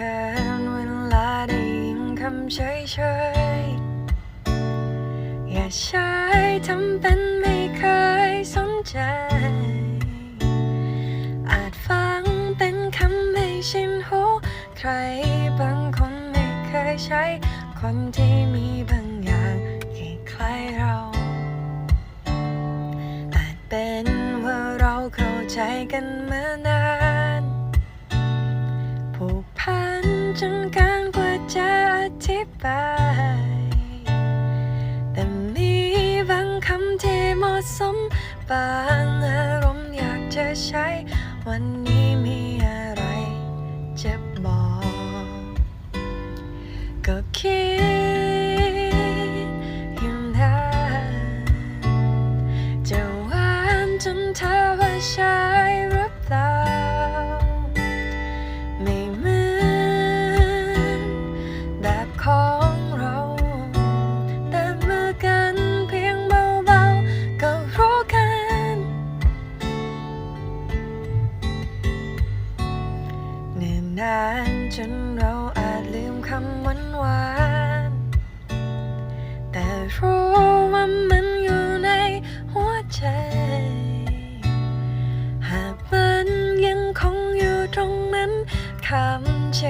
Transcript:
ขินเวลาได้ยินคำเฉยๆ อย่าใช้ทำเป็นไม่เคยสนใจ อาจฟังเป็นคำไม่ชินหูใครบางคนไม่เคยใช้ คนที่มีบางอย่างคล้ายเรา อาจเป็นว่าเราเข้าใจกันมานาน จนกินกว่าจะอธิบาย แต่มีบางคำที่เหมาะสม บางอารมณ์อยากจะใช้ วันนี้มีอะไรจะบอก ก็คิดอยู่นานจะหวานจนเธอว่าใช่ นานจนเราอาจลืมคำหวานหวานๆแต่รู้ว่ามันอยู่ในหัวใจ หากมันยังคงอยู่ตรงนั้นคำเช